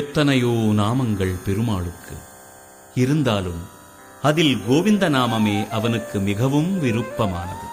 எத்தனையோ நாமங்கள் பெருமாளுக்கு. இருந்தாலும் அதில் கோவிந்த நாமமே அவனுக்கு மிகவும் விருப்பமானது.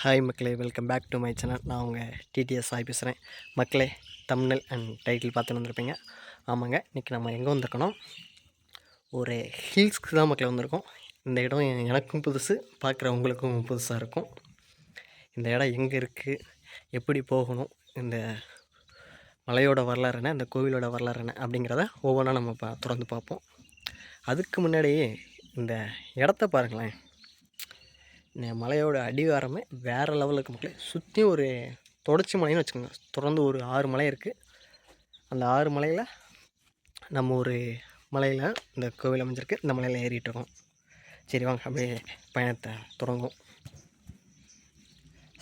ஹாய் மக்களே. Welcome back to my channel நான் உங்கள் டிடிஎஸ் ஆகி பேசுகிறேன் மக்களே தமிழ் அண்ட் டைட்டில் பார்த்துட்டு வந்திருப்பீங்க. ஆமாங்க இன்றைக்கி நம்ம எங்கே வந்திருக்கோம் ஒரு ஹில்ஸ்க்கு தான் மக்களே வந்திருக்கோம். இந்த இடம் எனக்கும் புதுசு பார்க்குற உங்களுக்கும் புதுசாக இருக்கும். இந்த இடம் எங்கே இருக்குது எப்படி போகணும்? இந்த மலையோட வரலாறு என்ன? இந்த கோவிலோட வரலாறு என்ன? அப்படிங்கிறத ஒவ்வொன்றா நம்ம பா தொடர்ந்து பார்ப்போம். அதுக்கு முன்னாடியே இந்த இடத்த பாருங்களேன். மலையோட அடிவாரமே வேறு லெவலில் இருக்க மக்களே. சுற்றியும் ஒரு தொடர்ச்சி மலைன்னு வச்சுக்கோங்க. தொடர்ந்து ஒரு ஆறு மலை இருக்குது அந்த ஆறு மலையில் நம்ம ஒரு மலையில் இந்த கோவில் அமைஞ்சிருக்கு. இந்த மலையில் ஏறிட்டு இருக்கோம். சரி வாங்க. அப்படியே பயணத்தை தொடங்கும்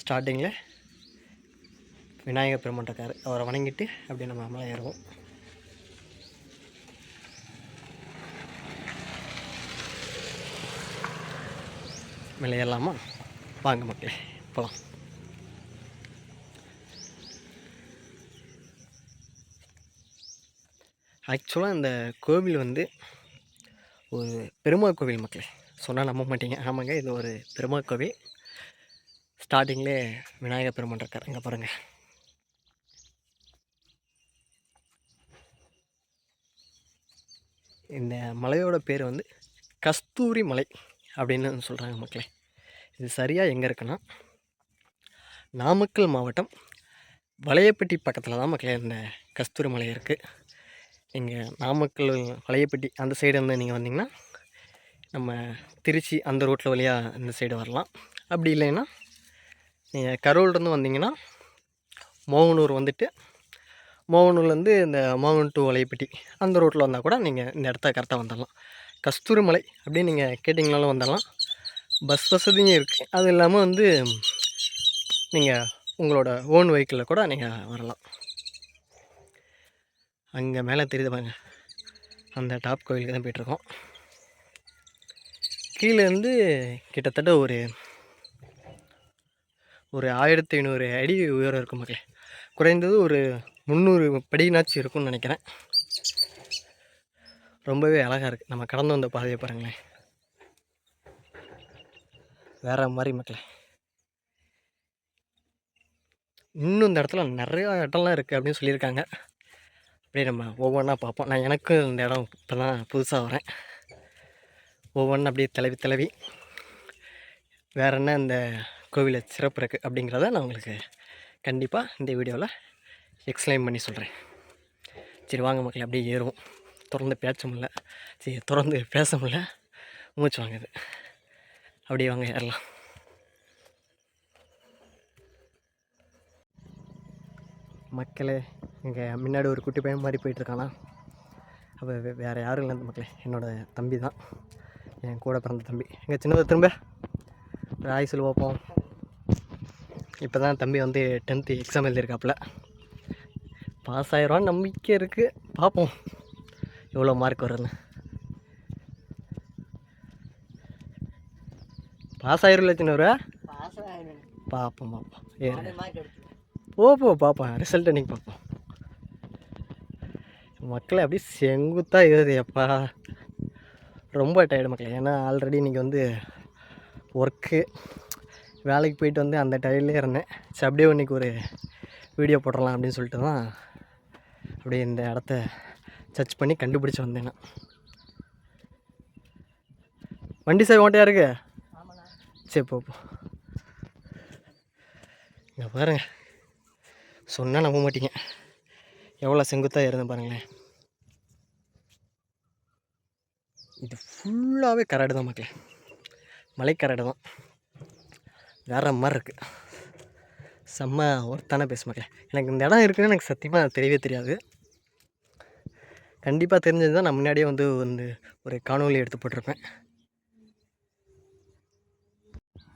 ஸ்டார்டிங்கில் விநாயகர் பெருமான் இருக்கார். அவரை வணங்கிட்டு அப்படியே நம்ம மலை ஏறுவோம். மேலே ஏறலாமா வாங்க மக்களே போகலாம் ஆக்சுவலாக இந்த கோவில் வந்து ஒரு பெருமாள் கோவில் மக்களே. சொன்னால் நம்ப மாட்டீங்க. ஆமாங்க இது ஒரு பெருமாள் கோவில். ஸ்டார்டிங்லே விநாயகர் பெருமான் இருக்கார். அங்கே பாருங்கள் இந்த மலையோட பேர் வந்து கஸ்தூரி மலை. அப்படின்னு சொல்கிறாங்க மக்களே. இது சரியாக எங்கே இருக்குன்னா நாமக்கல் மாவட்டம் வளையப்பட்டி பக்கத்தில் தான் மக்களே இந்த கஸ்தூரி மலை இருக்குது இங்கே நாமக்கல் வளையப்பட்டி அந்த சைடு வந்து நீங்கள் வந்தீங்கன்னா நம்ம திருச்சி அந்த ரோட்டில் வழியாக இந்த சைடு வரலாம். அப்படி இல்லைன்னா நீங்கள் கரூர்லேருந்து வந்தீங்கன்னா மோகனூர் வந்துட்டு மோகனூர்லேருந்து இந்த மோகன் டு வளையப்பட்டி அந்த ரோட்டில் வந்தால் கூட நீங்கள் இந்த இடத்த கரெக்டாக வந்துடலாம் கஸ்தூரிமலை அப்படின்னு நீங்கள் கேட்டிங்கனாலும் வந்துடலாம் பஸ் வசதியும் இருக்குது அது இல்லாமல் வந்து நீங்கள் உங்களோட ஓன் வெஹிக்கிளில் கூட நீங்கள் வரலாம். அங்கே மேலே தெரியுது பாருங்க. அந்த டாப் கோயிலுக்கு தான் போயிட்டுருக்கோம். கீழேருந்து கிட்டத்தட்ட ஒரு ஒரு ஆயிரத்தி ஐநூறு அடி உயரம் இருக்கும் மக்களே. குறைந்தது ஒரு முந்நூறு படினாச்சும் இருக்கும்னு நினைக்கிறேன். ரொம்பவே அழகாக இருக்குது நம்ம கடந்து வந்த பாதையை பாருங்களேன். வேற மாதிரி மக்களே. இன்னும் இந்த இடத்துல நிறையா இடம்லாம் இருக்குது அப்படின்னு சொல்லியிருக்காங்க. அப்படியே நம்ம ஒவ்வொன்றா பார்ப்போம். நான் எனக்கும் இந்த இடம் இப்போ தான் புதுசாக வரேன். ஒவ்வொன்றும் அப்படியே தலைவி தலைவி வேற என்ன இந்த கோவிலில் சிறப்பு இருக்குது அப்படிங்கிறத நான் உங்களுக்கு கண்டிப்பாக இந்த வீடியோவில் எக்ஸ்பிளைன் பண்ணி சொல்கிறேன் சரி வாங்க மக்கள் அப்படியே ஏறுவோம். திறந்து பேச முடில சரி திறந்து பேச முடில மூச்சு வாங்குது. அப்படியே வாங்க ஏறலாம். மக்களே இங்கே முன்னாடி ஒரு குட்டி பையன் மாதிரி போயிட்டுருக்கானா? அப்போ வேறு யாரும் இல்லை அந்த மக்களே. என்னோடய தம்பி தான். என் கூட பிறந்த தம்பி. எங்கள் சின்னதை திரும்ப. ஒரு ஆய் பார்ப்போம் இப்போ தான் தம்பி வந்து டென்த்து எக்ஸாம் எழுதியிருக்காப்புல. பாஸ் ஆயிடுவான்னு நம்பிக்கை இருக்குது பார்ப்போம் எவ்வளோ மார்க் வருதுன்னு பாஸ் ஆயிரும் லட்சம் பார்ப்போம் பார்ப்போம் ஏறு. போ போ பார்ப்போம் ரிசல்ட் அன்றைக்கி பார்ப்போம் மக்களை அப்படியே செங்குத்தாக ஏறுது எப்பா ரொம்ப டயர்டு மக்களே. ஏன்னா ஆல்ரெடி இன்றைக்கி வந்து ஒர்க்கு வேலைக்கு போயிட்டு வந்து அந்த டயர்ட்லேயே இருந்தேன் சரி அப்படியே இன்றைக்கி ஒரு வீடியோ போட்டுடலாம் அப்படின்னு சொல்லிட்டு தான் அப்படியே இந்த இடத்த சர்ச் பண்ணி கண்டுபிடிச்சி வந்தேன் நான். வண்டி சார் ஓட்டையா இருக்கு? சரி போ இங்கே பாருங்க. சொன்னால் நம்ப மாட்டீங்க. எவ்வளோ செங்குத்தாக இருந்தேன் பாருங்களேன். இது ஃபுல்லாகவே கரடு தான் மக்களே. மலைக்கரடு தான். வேற மாதிரி இருக்குது செம்ம ஒருத்தான பேச மக்களே. எனக்கு இந்த இடம் இருக்குன்னு எனக்கு சத்தியமாக தெரியவே தெரியாது. கண்டிப்பாக தெரிஞ்சது தான் நான் முன்னாடியே வந்து வந்து ஒரு காணொலி எடுத்து போட்டிருப்பேன்.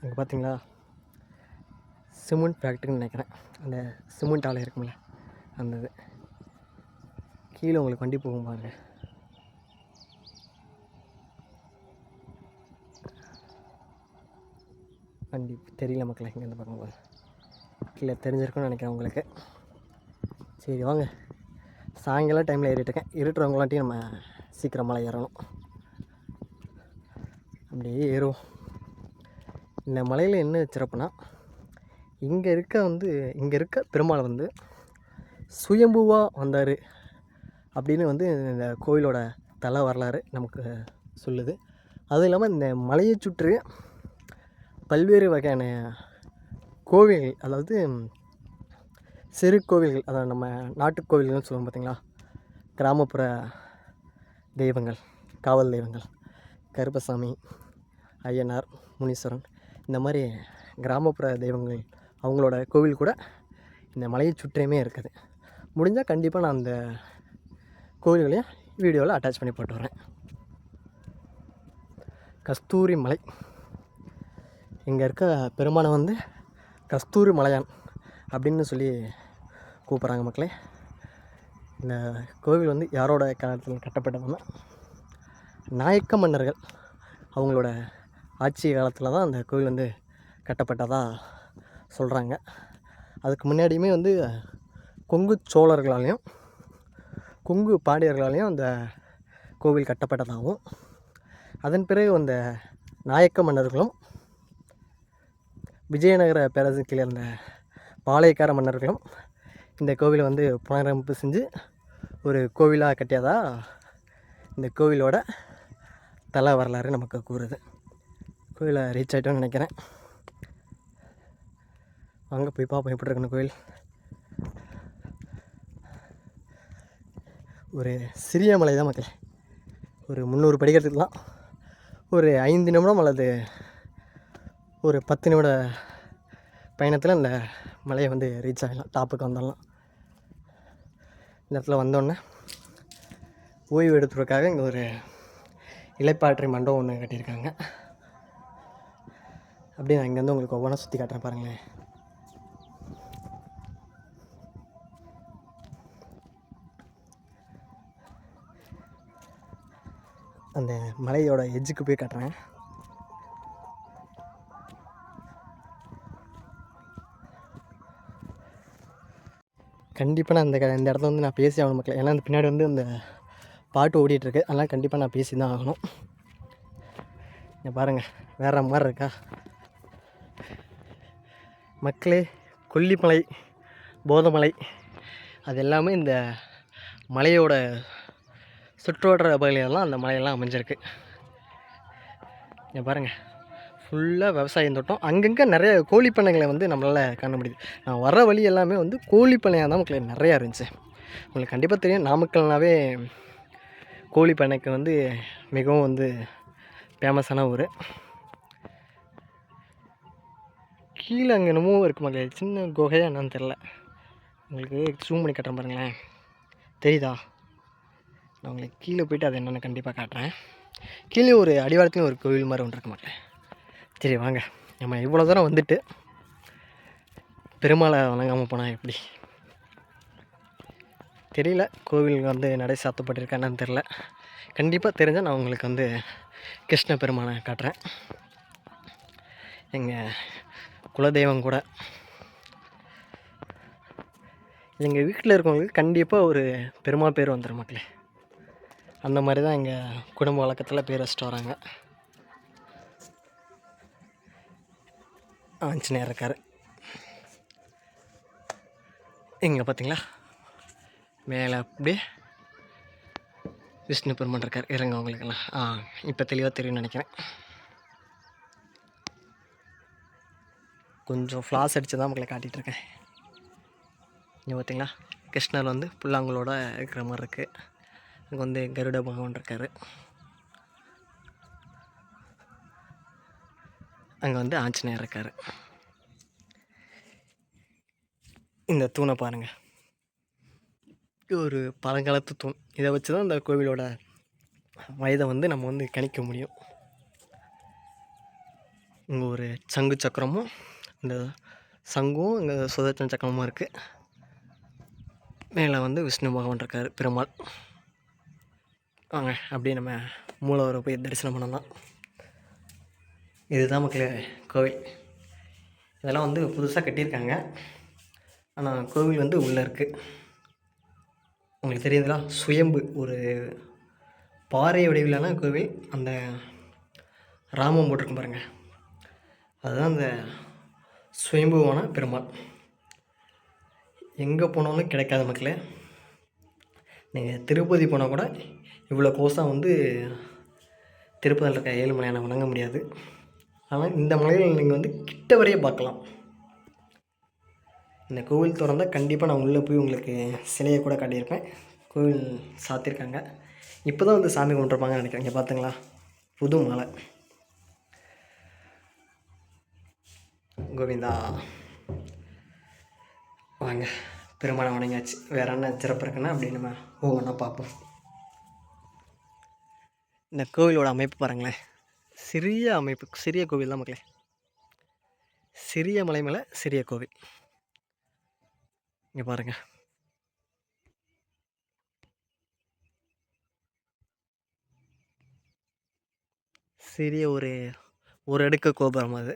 அங்கே பார்த்தீங்களா சிமெண்ட் ஃபேக்ட்ரின்னு நினைக்கிறேன். அந்த சிமெண்ட் ஆலை இருக்கும்ல அந்த இது. கீழே உங்களுக்கு வண்டி போகும் பாருங்க. வண்டி தெரியல மக்களை இங்கே இந்த பக்கம் கீழே தெரிஞ்சிருக்கும்னு நினைக்கிறேன் உங்களுக்கு. சரி வாங்க. சாயங்காலம் டைமில் ஏறிட்டுருக்கேன். இருட்டுறவங்களாட்டியும் நம்ம சீக்கிரம் மலை ஏறணும். அப்படியே ஏறுவோம். இந்த மலையில் என்ன சிறப்புனா இங்கே இருக்க வந்து இங்கே இருக்க பெருமாள் வந்து சுயம்புவாக வந்தார். அப்படின்னு வந்து இந்த கோயிலோட தலை வரலாறு நமக்கு சொல்லுது. அதுவும் இல்லாமல் இந்த மலையை சுற்று பல்வேறு வகையான கோவில்கள் அதாவது சிறு கோவில்கள் அதாவது நம்ம நாட்டுக்கோவில்கள்னு சொல்லுவோம் பார்த்தீங்களா கிராமப்புற தெய்வங்கள் காவல் தெய்வங்கள் கருப்பசாமி ஐயனார் முனீஸ்வரன் இந்த மாதிரி கிராமப்புற தெய்வங்கள் அவங்களோட கோவில் கூட இந்த மலையை சுற்றியுமே இருக்குது. முடிஞ்சால் கண்டிப்பாக நான் அந்த கோவில்களையும் வீடியோவில் அட்டாச் பண்ணி போட்டு வரேன் கஸ்தூரி மலை. இங்கே இருக்க பெருமானை வந்து கஸ்தூரி மலையான் அப்படின்னு சொல்லி கூப்பிட்றாங்க மக்களே. இந்த கோவில் வந்து யாரோட காலத்தில் கட்டப்பட்டதுன்னா நாயக்க மன்னர்கள் அவங்களோட ஆட்சி காலத்தில் தான் அந்த கோவில் வந்து கட்டப்பட்டதாக சொல்கிறாங்க அதுக்கு முன்னாடியுமே வந்து கொங்கு சோழர்களாலையும் கொங்கு பாண்டியர்களாலையும் அந்த கோவில் கட்டப்பட்டதாகவும் அதன் பிறகு அந்த நாயக்க மன்னர்களும் விஜயநகர பேரரசு கீழே இருந்த பாளையக்கார மன்னர்களும் இந்த கோவிலை வந்து புனரமைப்பு செஞ்சு ஒரு கோவிலாக கட்டியதாக இந்த கோவிலோட தலை வரலாறு நமக்கு கூறுது. கோயிலை ரீச் ஆகிட்டோன்னு நினைக்கிறேன். வாங்க போய் பார்ப்போம் எப்படி இருக்குன்னு கோவில். ஒரு சிறிய மலை தான் மக்களே. ஒரு முந்நூறு படிக்கிறதுக்குலாம் ஒரு ஐந்து நிமிடம் அல்லது ஒரு பத்து நிமிட பயணத்தில் இந்த மலையை வந்து ரீச் ஆகிடலாம் டாப்புக்கு வந்துடலாம். இந்த இடத்துல வந்தோடனே ஓய்வு எடுத்துறதுக்காக இங்கே ஒரு இலைப்பாற்றை மண்டபம் ஒன்று கட்டியிருக்காங்க. அப்படியே நான் இங்கேருந்து உங்களுக்கு ஒவ்வொன்றா சுற்றி காட்டுறேன் பாருங்களேன். அந்த மலையோட எஜ்ஜுக்கு போய் காட்டுறேன். கண்டிப்பாக நான் இந்த க- இந்த இடத்த வந்து நான் பேசி ஆகணும் மக்கள். ஏன்னா அந்த பின்னாடி வந்து அந்த பாட்டு ஓடிட்டுருக்கு. அதெல்லாம் கண்டிப்பாக நான் பேசி தான் ஆகணும். இங்க பாருங்கள் வேற மாதிரி இருக்கா? மக்களே கொல்லிமலை போதமலை அது எல்லாமே இந்த மலையோட சுற்றுவட்டார பகுதியிலலாம் அந்த மலையெல்லாம் அமைஞ்சிருக்கு. நீங்கள் பாருங்கள் ஃபுல்லாக விவசாயம் தோட்டம். அங்கங்கே நிறைய கோழி பண்ணைகளை வந்து நம்மளால் காண முடியுது. நான் வர வழி எல்லாமே வந்து கோழி பண்ணையாக தான் உங்களுக்கு நிறையா இருந்துச்சு. உங்களுக்கு கண்டிப்பாக தெரியும் நாமக்கல்னாவே கோழி பண்ணைக்கு வந்து மிகவும் வந்து ஃபேமஸான ஊர். கீழே அங்கே என்னமோ இருக்கு மக்கள் சின்ன குகையாக என்னன்னு தெரில உங்களுக்கு ஜூம் பண்ணி காட்டுறேன் பாருங்களேன். தெரியுதா? நான் உங்களுக்கு கீழே போயிட்டு அது என்னென்னு கண்டிப்பாக காட்டுறேன். கீழே ஒரு அடிவாரத்துலையும் ஒரு கோவில் மாதிரி ஒன்று இருக்கு மக்களே. சரி வாங்க. நம்ம இவ்வளோ தூரம் வந்துட்டு பெருமாளை வணங்காமல் போனால் எப்படி? தெரியல கோவில் வந்து நடை சாத்தப்பட்டிருக்கான்னு தெரில கண்டிப்பாக தெரிஞ்சால் நான் உங்களுக்கு வந்து கிருஷ்ண பெருமானை காட்டுறேன். எங்கள் குலதெய்வம் கூட. எங்கள் வீட்டில் இருக்கவங்களுக்கு கண்டிப்பாக ஒரு பெருமாள் பேர் வந்துடும் மக்களே. அந்த மாதிரி தான் எங்கள் குடும்ப வழக்கத்தில் பேர் வச்சுட்டு வராங்க. ஆஞ்சநேயர் இருக்கார் இங்கே பார்த்தீங்களா மேலே அப்படியே விஷ்ணு பெருமன் இருக்கார். இறங்க அவங்களுக்கெல்லாம் ஆ இப்போ தெளிவாக தெரியும்னு நினைக்கிறேன். கொஞ்சம் ஃப்ளாஸ் அடித்து தான் உங்களை காட்டிகிட்ருக்கேன் இங்கே பார்த்தீங்களா கிருஷ்ணர் வந்து புல்லாங்குளோட இருக்கிற மாதிரி இருக்குது அங்கே வந்து கருட பகவான் இருக்கார். அங்கே வந்து ஆஞ்சநேயர் இருக்கார். இந்த தூணை பாருங்கள் ஒரு பழங்காலத்து தூண். இதை வச்சு தான் இந்த கோவிலோட வயதை வந்து நம்ம வந்து கணிக்க முடியும். இங்கே ஒரு சங்கு சக்கரமும் இந்த சங்கும் இங்கே சுதர்சன சக்கரமும் இருக்குது மேலே வந்து விஷ்ணு பகவான் இருக்கார் பெருமாள். வாங்க அப்படியே நம்ம மூலவரை போய் தரிசனம் பண்ணலாம். இதுதான் மக்களே கோவில். இதெல்லாம் வந்து புதுசாக கட்டியிருக்காங்க. ஆனால் கோவில் வந்து உள்ளே இருக்குது உங்களுக்கு தெரியுதுலாம் சுயம்பு. ஒரு பாறை வடிவிலான கோவில். அந்த ராமம் போட்டிருக்கும் பாருங்கள் அதுதான் அந்த சுயம்புவான பெருமாள். எங்கே போனாலும் கிடைக்காத மக்களே. நீங்கள் திருப்பதி போனால் கூட இவ்வளோ கோஸாக வந்து திருப்பதியில் இருக்க ஏழுமலையான வணங்க முடியாது. ஆனால் இந்த மலையில் நீங்கள் வந்து கிட்ட வரைய பார்க்கலாம். இந்த கோவில் திறந்தால் கண்டிப்பாக நான் உள்ளே போய் உங்களுக்கு சிலையை கூட காட்டியிருப்பேன். கோவில் சாத்தியிருக்காங்க இப்போ தான் வந்து சாமி கும்பிட்ருப்பாங்கன்னு நினைக்கிறேன். இங்கே பார்த்துங்களா புது மலை. கோவிந்தா. வாங்க பெருமான வணங்காச்சு வேறு என்ன சிறப்பு இருக்குன்னா அப்படி நம்ம ஒவ்வொன்றா பார்ப்போம். இந்த கோவிலோட அமைப்பு பாருங்களேன். சிறிய அமைப்பு சிறிய கோவில் தான் மக்களே. சிறிய மலை மேலே சிறிய கோவில். இங்கே பாருங்கள் சிறிய ஒரு ஒரு அடுக்கு கோபுரம் அது.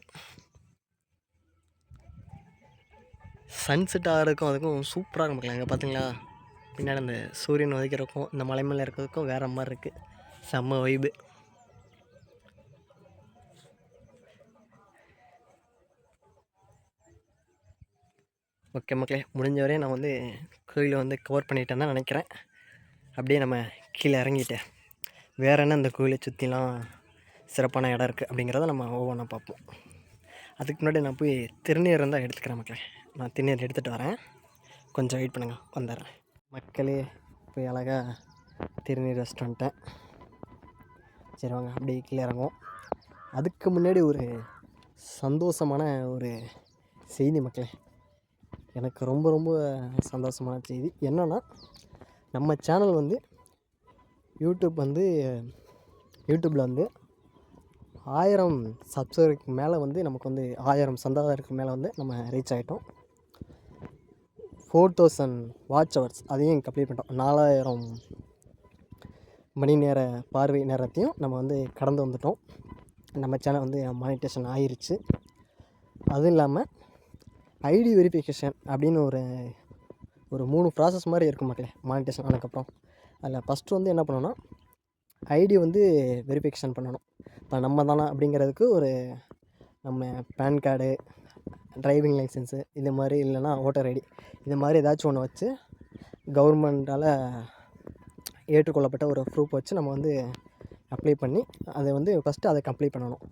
சன்செட் ஆகிறதுக்கும் அதுக்கும் சூப்பராக இருக்கும் அங்கே பார்த்தீங்களா பின்னாடி அந்த சூரியன் உதைக்கிறதுக்கும் இந்த மலை மேலே இருக்கிறதுக்கும் வேறு மாதிரி இருக்குது செம்ம வைபு ஓகே மக்களே முடிஞ்ச வரையும் நான் வந்து கோயிலை வந்து கவர் பண்ணிட்டேன் தான் நினைக்கிறேன். அப்படியே நம்ம கீழே இறங்கிட்டேன் வேறு என்ன இந்த கோயிலை சுற்றிலாம் சிறப்பான இடம் இருக்குது அப்படிங்கிறத நம்ம ஒவ்வொன்றா பார்ப்போம். அதுக்கு முன்னாடி நான் போய் திருநீர் இருந்தால் எடுத்துக்கிறேன் மக்களே. நான் திருநீர் எடுத்துகிட்டு வரேன். கொஞ்சம் வெயிட் பண்ணுங்கள் வந்துடுறேன். மக்களே போய் அழகாக திருநீர் வச்சுட்டு வந்துட்டேன் சரி வாங்க அப்படியே கீழே இறங்குவோம். அதுக்கு முன்னாடி ஒரு சந்தோஷமான ஒரு செய்தி மக்களே. எனக்கு ரொம்ப ரொம்ப சந்தோஷமான செய்தி. என்னென்னா நம்ம சேனல் வந்து யூடியூப் வந்து யூடியூப்பில் வந்து ஆயிரம் சப்ஸ்கிரைபருக்கு மேலே வந்து நமக்கு வந்து ஆயிரம் சந்தாதாரருக்கு மேலே வந்து நம்ம ரீச் ஆகிட்டோம் ஃபோர் தௌசண்ட் வாட்ச் ஹவர்ஸ் அதையும் கம்ப்ளீட் பண்ணிட்டோம். நாலாயிரம் மணி நேர பார்வை நேரத்தையும் நம்ம வந்து கடந்து வந்துட்டோம். நம்ம சேனல் வந்து மானிட்டேஷன் ஆயிருச்சு. அதுவும் இல்லாமல் ஐடி வெரிஃபிகேஷன் அப்படின்னு ஒரு ஒரு மூணு ப்ராசஸ் மாதிரி இருக்கும் மக்களே மானிட்டேஷன் ஆனதுக்கப்புறம். அதில் ஃபஸ்ட்டு வந்து என்ன பண்ணணும்னா ஐடி வந்து வெரிஃபிகேஷன் பண்ணணும். இப்போ நம்ம தானா அப்படிங்கிறதுக்கு ஒரு நம்ம பேன் கார்டு டிரைவிங் லைசன்ஸு இது மாதிரி இல்லைன்னா ஓட்டர் ஐடி இது மாதிரி ஏதாச்சும் ஒன்று வச்சு கவர்மெண்ட்டால் ஏற்றுக்கொள்ளப்பட்ட ஒரு ப்ரூஃப் வச்சு நம்ம வந்து அப்ளை பண்ணி அதை வந்து ஃபஸ்ட்டு அதை கம்ப்ளீட் பண்ணணும்.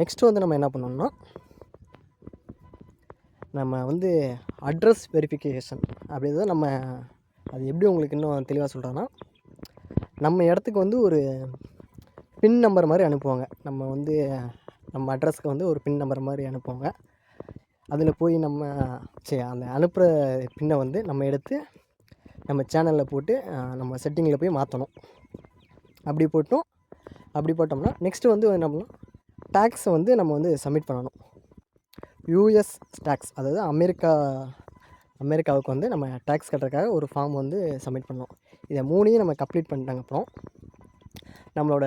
நெக்ஸ்ட்டு வந்து நம்ம என்ன பண்ணணும்னா நம்ம வந்து அட்ரஸ் வெரிஃபிகேஷன் அப்படின்றத நம்ம அது எப்படி உங்களுக்கு இன்னும் தெளிவாக சொல்கிறேன்னா நம்ம இடத்துக்கு வந்து ஒரு பின் நம்பர் மாதிரி அனுப்புவாங்க. நம்ம வந்து நம்ம அட்ரஸ்க்கு வந்து ஒரு பின் நம்பர் மாதிரி அனுப்புவாங்க. அதில் போய் நம்ம சரி அந்த அனுப்புகிற பின்னை வந்து நம்ம எடுத்து நம்ம சேனலில் போட்டு நம்ம செட்டிங்கில் போய் மாற்றணும் அப்படி போட்டோம் அப்படி போட்டோம்னா நெக்ஸ்ட்டு வந்து என்ன பண்ணணும் டேக்ஸை வந்து நம்ம வந்து சப்மிட் பண்ணணும். யூஎஸ் டேக்ஸ் அதாவது அமெரிக்கா அமெரிக்காவுக்கு வந்து நம்ம டேக்ஸ் கட்டுறதுக்காக ஒரு ஃபார்ம் வந்து சப்மிட் பண்ணோம் இதை மூணையும் நம்ம கம்ப்ளீட் பண்ணிட்டாங்க அப்புறம் நம்மளோட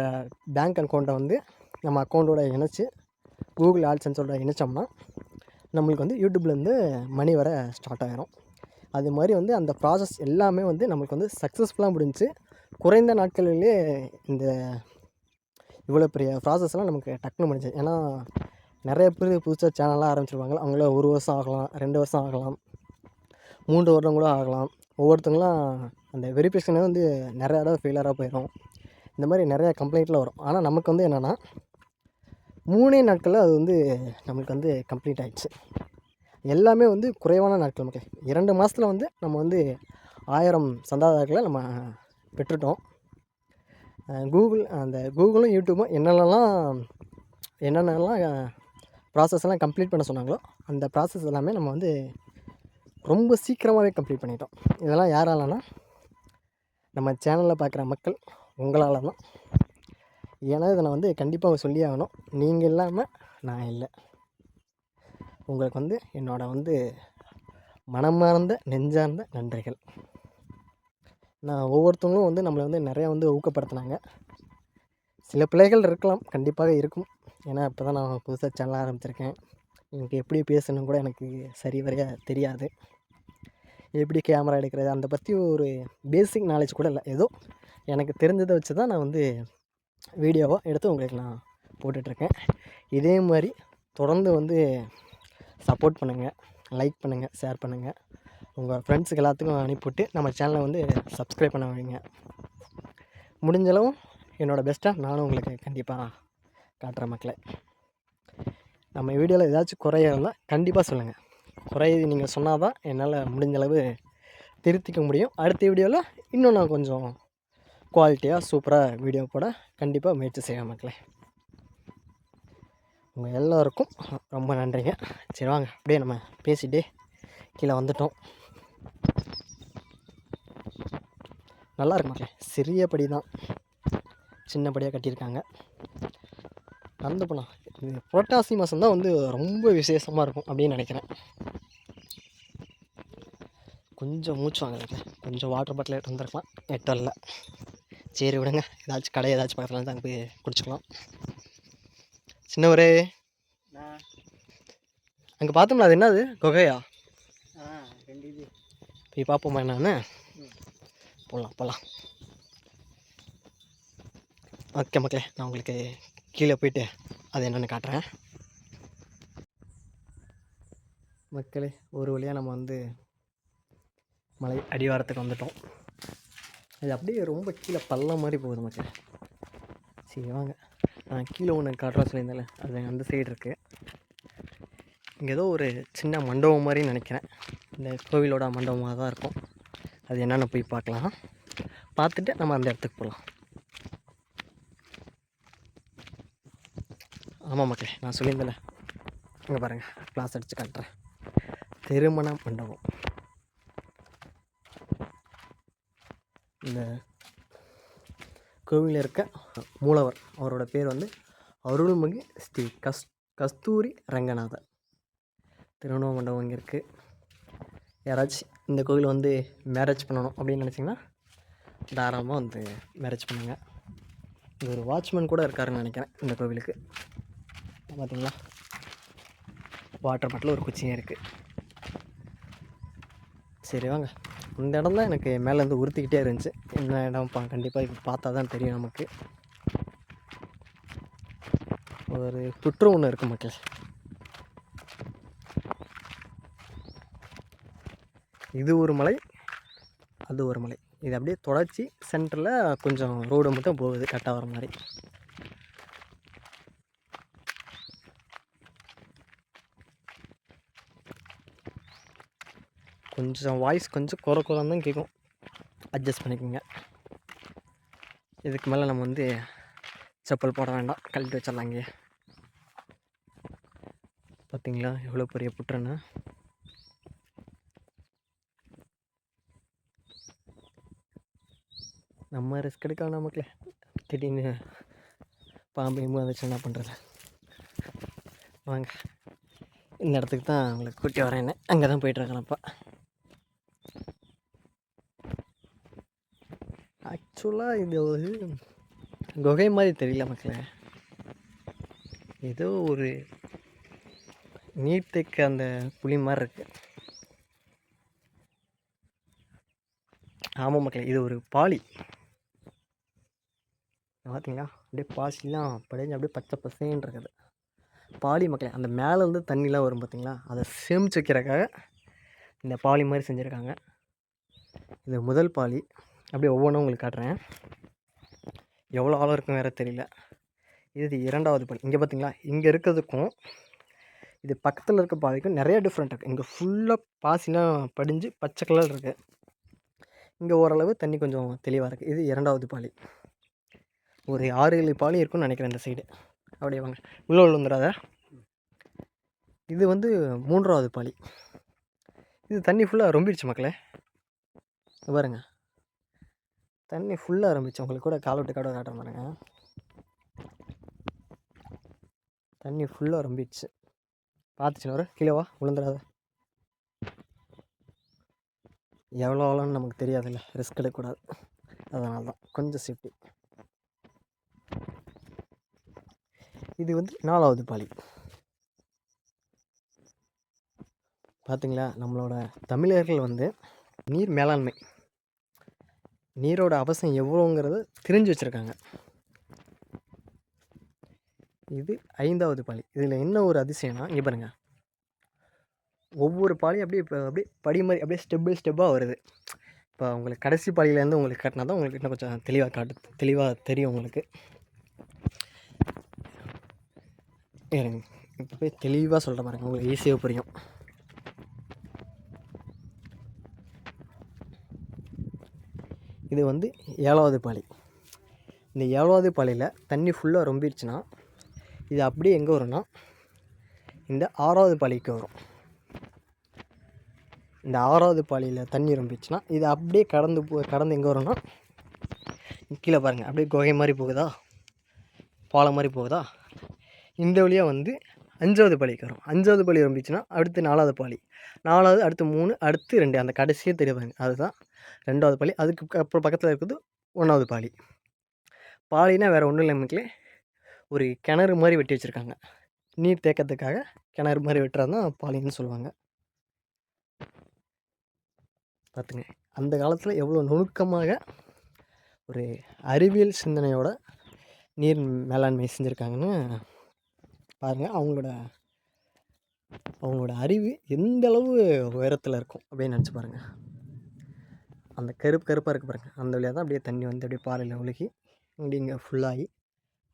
பேங்க் அக்கௌண்ட்டை வந்து நம்ம அக்கௌண்ட்டோட இணைச்சி கூகுள் ஆட்சன்ஸோட இணைச்சோம்னா நம்மளுக்கு வந்து யூடியூப்லேருந்து மணி வர ஸ்டார்ட் ஆகிரும் அது மாதிரி வந்து அந்த ப்ராசஸ் எல்லாமே வந்து நம்மளுக்கு வந்து சக்ஸஸ்ஃபுல்லாக முடிஞ்சுச்சு குறைந்த நாட்களிலே இந்த இவ்வளோ பெரிய ப்ராசஸ்லாம் நமக்கு டக்குன்னு முடிஞ்சு. ஏன்னா நிறைய பேர் புதுசாக சேனலாக ஆரம்பிச்சிருப்பாங்க அவங்கள ஒரு வருஷம் ஆகலாம் ரெண்டு வருஷம் ஆகலாம் மூன்று வருடம் கூட ஆகலாம். ஒவ்வொருத்தங்களாம் அந்த வெரிஃபிகேஷனே வந்து நிறைய இடம் ஃபெயிலராக போயிடும் இந்த மாதிரி நிறையா கம்ப்ளைண்ட்லாம் வரும். ஆனால் நமக்கு வந்து என்னென்னா மூணே நாட்களில் அது வந்து நம்மளுக்கு வந்து கம்ப்ளீட் ஆகிடுச்சு எல்லாமே வந்து குறைவான நாட்கள் மக்கள். இரண்டு மாதத்தில் வந்து நம்ம வந்து ஆயிரம் சந்தாதாரர்களை நம்ம பெற்றுட்டோம். கூகுள் அந்த கூகுளும் யூடியூப்பும் என்னென்னலாம் என்னென்னலாம் ப்ராசஸ் எல்லாம் கம்ப்ளீட் பண்ண சொன்னாங்களோ அந்த ப்ராசஸ் எல்லாமே நம்ம வந்து ரொம்ப சீக்கிரமாகவே கம்ப்ளீட் பண்ணிட்டோம். இதெல்லாம் யாராலனா நம்ம சேனலில் பார்க்குற மக்கள் உங்களால் தான். ஏன்னா இதை நான் வந்து கண்டிப்பாக சொல்லி ஆகணும். நீங்கள் இல்லாமல் நான் இல்லை. உங்களுக்கு வந்து என்னோடய வந்து மனமார்ந்த நெஞ்சார்ந்த நன்றிகள். நான் ஒவ்வொருத்தவங்களும் வந்து நம்மளை வந்து நிறையா வந்து ஊக்கப்படுத்தினாங்க. சில பிள்ளைகள் இருக்கலாம் கண்டிப்பாக இருக்கும். ஏன்னா இப்போ தான் நான் புதுசாக சேனல் ஆரம்பிச்சிருக்கேன். எனக்கு எப்படி பேசணும் கூட எனக்கு சரி வரையாக தெரியாது. எப்படி கேமரா எடுக்கிறது அந்த பற்றி ஒரு பேசிக் நாலேஜ் கூட இல்லை. ஏதோ எனக்கு தெரிஞ்சதை வச்சு தான் நான் வந்து வீடியோவாக எடுத்து உங்களுக்கு நான் போட்டுட்ருக்கேன். இதே மாதிரி தொடர்ந்து வந்து சப்போர்ட் பண்ணுங்கள் லைக் பண்ணுங்கள் ஷேர் பண்ணுங்கள் உங்கள் ஃப்ரெண்ட்ஸுக்கு எல்லாத்துக்கும் அனுப்பிவிட்டு நம்ம சேனலை வந்து சப்ஸ்கிரைப் பண்ண வைங்க. முடிஞ்சளவும் என்னோடய பெஸ்ட்டாக நானும் உங்களுக்கு கண்டிப்பாக காட்டுற மக்களை. நம்ம வீடியோவில் ஏதாச்சும் குறைய கண்டிப்பாக சொல்லுங்கள் குறை நீங்கள் சொன்னால் தான் என்னால் முடிஞ்சளவு திருத்திக்க முடியும். அடுத்த வீடியோவில் இன்னும் நான் கொஞ்சம் குவாலிட்டியாக சூப்பராக வீடியோ போட கண்டிப்பாக முயற்சி செய்வேன் மக்களே. உங்கள் எல்லோருக்கும் ரொம்ப நன்றிங்க. சரி வாங்க அப்படியே நம்ம பேசிகிட்டே கீழே வந்துட்டோம். நல்லா இருக்கு மக்களே. சிறிய படி தான். சின்னபடியாக கட்டியிருக்காங்க. நடந்து இது புரட்டாசி மாதம் தான் வந்து ரொம்ப விசேஷமாக இருக்கும் அப்படின்னு நினைக்கிறேன். கொஞ்சம் மூச்சு வாங்கல கொஞ்சம் வாட்டர் பாட்டில் எடுத்து வந்திருக்கலாம். எட்டு வரல. சரி விடுங்க. ஏதாச்சும் கடை ஏதாச்சும் பக்கத்தில் தான் போய் குடிச்சுக்கலாம். சின்னவரே. அங்கே பார்த்தோம்ல அது என்னது? குகையா? போய் பார்ப்போமா என்னன்னு? போகலாம் போகலாம் ஓகே மக்களே நான் உங்களுக்கு கீழே போயிட்டு அது என்னென்னு காட்டுறேன். மக்களே ஒரு வழியாக நம்ம வந்து மலை அடிவாரத்துக்கு வந்துட்டோம். அது அப்படியே ரொம்ப கீழே பள்ளம் மாதிரி போகுது மக்கள். சரி வாங்க. நான் கீழே ஒன்று காட்டுறேன் சொல்லியிருந்தேன்ல அது அந்த சைடு இருக்குது இங்கே ஏதோ ஒரு சின்ன மண்டபம் மாதிரி நினைக்கிறேன். இந்த கோவிலோட மண்டபமாக தான் இருக்கும். அது என்னென்னு போய் பார்க்கலாம். பார்த்துட்டு நம்ம அந்த இடத்துக்கு போகலாம் ஆமாம் மக்களே நான் சொல்லியிருந்தேன்ல. இங்கே பாருங்கள் கிளாஸ் அடித்து காட்டுறேன் திருமண மண்டபம். இந்த கோவிலில் இருக்க மூலவர் அவரோட பேர் வந்து அருள்மிகு ஸ்ரீ கஸ் கஸ்தூரி ரங்கநாதர். திருமண மண்டபம் இங்கே இருக்குது யாராச்சும் இந்த கோவில் வந்து மேரேஜ் பண்ணணும் அப்படின்னு நினச்சிங்கன்னா தாராளமாக வந்து மேரேஜ் பண்ணுங்கள் இது ஒரு வாட்ச்மேன் கூட இருக்காருன்னு நினைக்கிறேன் இந்த கோவிலுக்கு. பார்த்தீங்களா? வாட்டர் பாட்டில் ஒரு குச்சியும் இருக்குது சரி வாங்க. இந்த இடம் தான் எனக்கு மேலேருந்து உறுத்திக்கிட்டே இருந்துச்சு. என்ன இடம் பா கண்டிப்பாக இப்போ பார்த்தா தான் தெரியும் நமக்கு. ஒரு புற்று ஒன்று இருக்குது மக்கள். இது ஒரு மலை அது ஒரு மலை. இது அப்படியே தொடர்ச்சி சென்டரில் கொஞ்சம் ரோடு மட்டும் போகுது கரெக்டாக வர மாதிரி. கொஞ்சம் வாய்ஸ் கொஞ்சம் குறை குறைன்னு தான் கேட்கும் அட்ஜஸ்ட் பண்ணிக்கோங்க. இதுக்கு மேலே நம்ம வந்து செப்பல் போட வேண்டாம். கழட்டி வச்சிடலாம் பார்த்தீங்களா எவ்வளோ பெரிய புற்றுன்னு. நம்ம ரிஸ்க் எடுக்கலாம் நமக்கு திடீர்னு பாம்பு எம்பு வந்துச்சு என்ன பண்ணுறது வாங்க. இந்த இடத்துக்கு தான் உங்களை கூட்டி வரேன்னு. அங்கே தான் போயிட்டுருக்கேன்ப்பா ஆக்சுவலாக இது ஒரு குகை மாதிரி தெரியல மக்களே ஏதோ ஒரு நீர்த்தைக்கு அந்த புளி மாதிரி இருக்குது ஆமாம் மக்களே இது ஒரு பாலி பார்த்தீங்களா அப்படியே பாசிலாம் படைஞ்சு அப்படியே பச்சை பசேன்னு இருக்குது பாலி மக்களே அந்த மேலே இருந்து தண்ணிலாம் வரும் பார்த்தீங்களா அதை சேமிச்சு வைக்கிறக்காக இந்த பாலி மாதிரி செஞ்சுருக்காங்க. இது முதல் பாலி அப்படியே ஒவ்வொன்றும் உங்களுக்கு காட்டுறேன். எவ்வளோ ஆழம் இருக்கும் வேறு தெரியல. இது இரண்டாவது பாலி இங்கே பார்த்தீங்களா இங்கே இருக்கிறதுக்கும் இது பக்கத்தில் இருக்க பாதைக்கும் நிறைய டிஃப்ரெண்ட் இருக்குது இங்கே ஃபுல்லாக பாசிலாம் படிஞ்சு பச்சை கலர் இருக்குது இங்கே ஓரளவு தண்ணி கொஞ்சம் தெளிவாக இருக்குது இது இரண்டாவது பாலி. ஒரு ஆறு ஏழு பாலி இருக்கும்னு நினைக்கிறேன் இந்த சைடு அப்படியே வாங்க. உள்ளே உள்ள இது வந்து மூன்றாவது பாலி. இது தண்ணி ஃபுல்லாக ரொம்பிடுச்சு மக்களே. பாருங்கள் பாருங்க. தண்ணி ஃபுல்லாக ரொம்பிச்சு உங்களுக்கு கூட கால் விட்டு கடை காட்டுறேன் பாருங்க. தண்ணி ஃபுல்லாக ரொம்பிடுச்சு. பார்த்துச்சுன்னு ஒரு கிலோவா விழுந்துடாத. எவ்வளோ எவ்வளோன்னு நமக்கு தெரியாதுல்ல. ரிஸ்க் எடுக்கக்கூடாது. அதனால தான். கொஞ்சம் சேஃப்டி இது வந்து நாலாவது பாலி. பார்த்தீங்களா நம்மளோட தமிழர்கள் வந்து நீர் மேலாண்மை நீரோட அவசியம் எவ்வளோங்கிறத தெரிஞ்சு வச்சுருக்காங்க. இது ஐந்தாவது பாலி இதில் என்ன ஒரு அதிசயம்னா இங்கே பாருங்கள் ஒவ்வொரு பாலியும் அப்படியே இப்போ அப்படியே படி மாதிரி அப்படியே ஸ்டெப் பை ஸ்டெப்பாக வருது. இப்போ உங்களுக்கு கடைசி பாலியிலேருந்து உங்களுக்கு காட்டினா தான் உங்களுக்கு இன்னும் கொஞ்சம் தெளிவாக காட்டு தெளிவாக தெரியும் உங்களுக்கு. இருங்க இப்போ போய் தெளிவாக சொல்கிற பாருங்க உங்களுக்கு ஈஸியாக புரியும். இது வந்து ஏழாவது பாலி இந்த ஏழாவது பாலியில் தண்ணி ஃபுல்லாக ரொம்பிடுச்சுன்னா இது அப்படியே எங்கே வரும்னா இந்த ஆறாவது பாலிக்கு வரும். இந்த ஆறாவது பாலியில் தண்ணி ரொம்பிச்சுன்னா இது அப்படியே கடந்து போ கடந்து எங்கே வரும்னா கீழே பாருங்கள் அப்படியே குகை மாதிரி போகுதா? பாலம் மாதிரி போகுதா? இந்த வழியாக வந்து அஞ்சாவது பாலிக்கு வரும். அஞ்சாவது பாலி ரொம்பிச்சுன்னா அடுத்து நாலாவது பாலி நாலாவது அடுத்து மூணு அடுத்து ரெண்டு அந்த கடைசியே தெரியுவாங்க அதுதான் ரெண்டாவது பாலி. அதுக்கு அப்புறம் பக்கத்தில் இருக்குது ஒன்றாவது பாலி. பாலினா வேறு ஒன்றும் இல்லை ஒரு கிணறு மாதிரி வெட்டி வச்சுருக்காங்க. நீர் தேக்கத்துக்காக கிணறு மாதிரி வெட்டுறது தான் பாலின்னு சொல்லுவாங்க. பார்த்துங்க அந்த காலத்தில் எவ்வளோ நுணுக்கமாக ஒரு அறிவியல் சிந்தனையோட நீர் மேலாண்மை செஞ்சுருக்காங்கன்னு பாருங்கள் அவங்களோட அவங்களோட அறிவு எந்த அளவு உயரத்தில் இருக்கும் அப்படின்னு நினச்சி பாருங்கள் அந்த கருப்பு கருப்பாக இருக்குது பாருங்கள் அந்த வழியாக தான் அப்படியே தண்ணி வந்து அப்படியே பாறையில் ஒழுகி அப்படி இங்கே ஃபுல்லாகி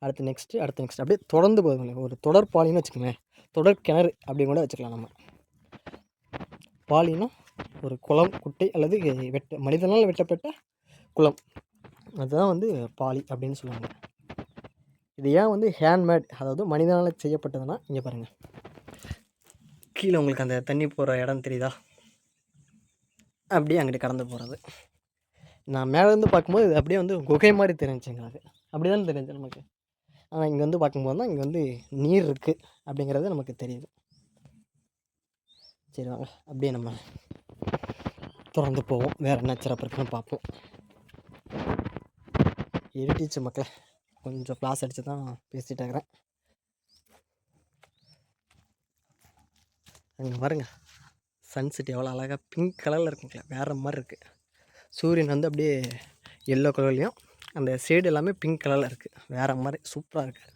அடுத்து நெக்ஸ்ட்டு அடுத்து நெக்ஸ்ட் அப்படியே தொடர்ந்து போகுதுங்களேன் ஒரு தொடர் பாலின்னு வச்சுக்கோங்களேன். தொடர் கிணறு அப்படின்னு கூட வச்சுக்கலாம் நம்ம. பாலினா ஒரு குளம் குட்டை அல்லது வெட்ட மனிதனால் வெட்டப்பட்ட குளம். அதுதான் வந்து பாலி அப்படின்னு சொல்லுவாங்க. இது ஏன் வந்து ஹேண்ட்மேட் அதாவது மனிதனால் செய்யப்பட்டதுன்னா இங்கே பாருங்கள் கீழே உங்களுக்கு அந்த தண்ணி போகிற இடம் தெரியுதா? அப்படியே அங்கிட்டு கடந்து போகிறது நான் மேலேருந்து பார்க்கும்போது இது அப்படியே வந்து குகை மாதிரி தெரிஞ்சு எங்களுக்கு. அப்படி தானே தெரிஞ்சு நமக்கு. ஆனால் இங்கே வந்து பார்க்கும்போது தான் இங்கே வந்து நீர் இருக்குது அப்படிங்கிறது நமக்கு தெரியுது. சரி வாங்க அப்படியே நம்ம தொடர்ந்து போவோம். வேறு என்ன சிறப்பு இருக்குன்னு பார்ப்போம். இருட்டிச்சு மக்கள். கொஞ்சம் கிளாஸ் அடித்து தான் பேசிகிட்டு இருக்கிறேன். அங்கே பாருங்கள் சன்செட் எவ்வளோ அழகாக பிங்க் கலரில் இருக்குங்களே வேறு மாதிரி இருக்குது சூரியன் வந்து அப்படியே எல்லோ கலர்லேயும் அந்த சைடு எல்லாமே பிங்க் கலரில் இருக்குது வேறு மாதிரி சூப்பராக இருக்குது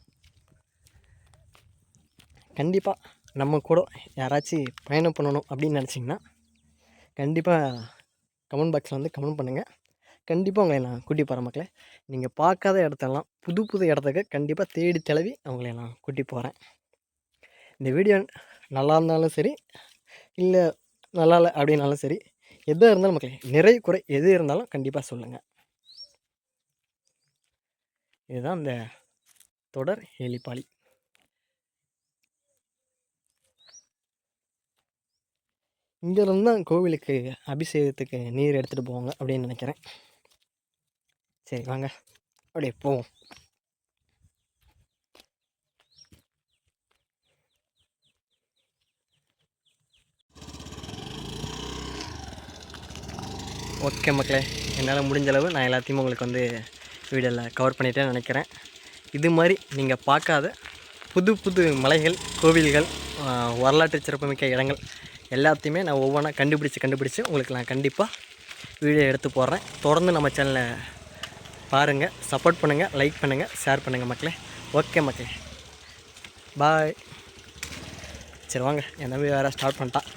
கண்டிப்பாக நம்ம கூட யாராச்சும் பயணம் பண்ணணும் அப்படின்னு நினச்சிங்கன்னா கண்டிப்பாக கமெண்ட் பாக்ஸில் வந்து கமெண்ட் பண்ணுங்கள் கண்டிப்பாக உங்களை நான் கூட்டி போகிறேன் மக்களே. நீங்கள் பார்க்காத இடத்தெல்லாம் புது புது இடத்துக்கு கண்டிப்பாக தேடி தழுவி அவங்களை நான் கூட்டி போகிறேன் இந்த வீடியோ நல்லா இருந்தாலும் சரி இல்லை நல்லா இல்லை அப்படின்னாலும் சரி எதாக இருந்தாலும் மக்களே நிறை குறை எது இருந்தாலும் கண்டிப்பாக சொல்லுங்கள் இதுதான் இந்த தொடர் எலிப்பாளி இங்கேருந்து தான் கோவிலுக்கு அபிஷேகத்துக்கு நீர் எடுத்துகிட்டு போவாங்க அப்படின்னு நினைக்கிறேன். சரி வாங்க. அப்படியே போவோம். ஓகே மக்களே என்னால் முடிஞ்ச அளவு நான் எல்லாத்தையும் உங்களுக்கு வந்து வீடியோவில் கவர் பண்ணிகிட்டே நினைக்கிறேன். இது மாதிரி நீங்கள் பார்க்காத புது புது மலைகள் கோவில்கள் வரலாற்று சிறப்புமிக்க இடங்கள் எல்லாத்தையுமே நான் ஒவ்வொன்றா கண்டுபிடிச்சு கண்டுபிடிச்சு உங்களுக்கு நான் கண்டிப்பாக வீடியோ எடுத்து போடுறேன். தொடர்ந்து நம்ம சேனலை பாருங்கள் சப்போர்ட் பண்ணுங்கள் லைக் பண்ணுங்கள் ஷேர் பண்ணுங்கள் மக்களே. ஓகே மக்களே. பாய் சரி வாங்க என் தம்பி வேறு ஸ்டார்ட் பண்ணிட்டான்.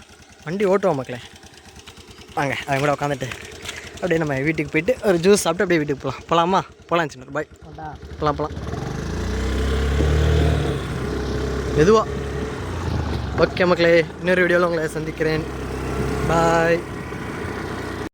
வண்டி ஓட்டுவோம் மக்களே. வாங்க அவன் கூட உட்காந்துட்டு அப்படியே நம்ம வீட்டுக்கு போயிட்டு ஒரு ஜூஸ் சாப்பிட்டு அப்படியே வீட்டுக்கு போகலாம் போகலாமா போகலாம் சின்ன பாய் போகலாம் போகலாம் மெதுவா. ஓகே மக்களே இன்னொரு வீடியோவில் உங்களை சந்திக்கிறேன். பாய்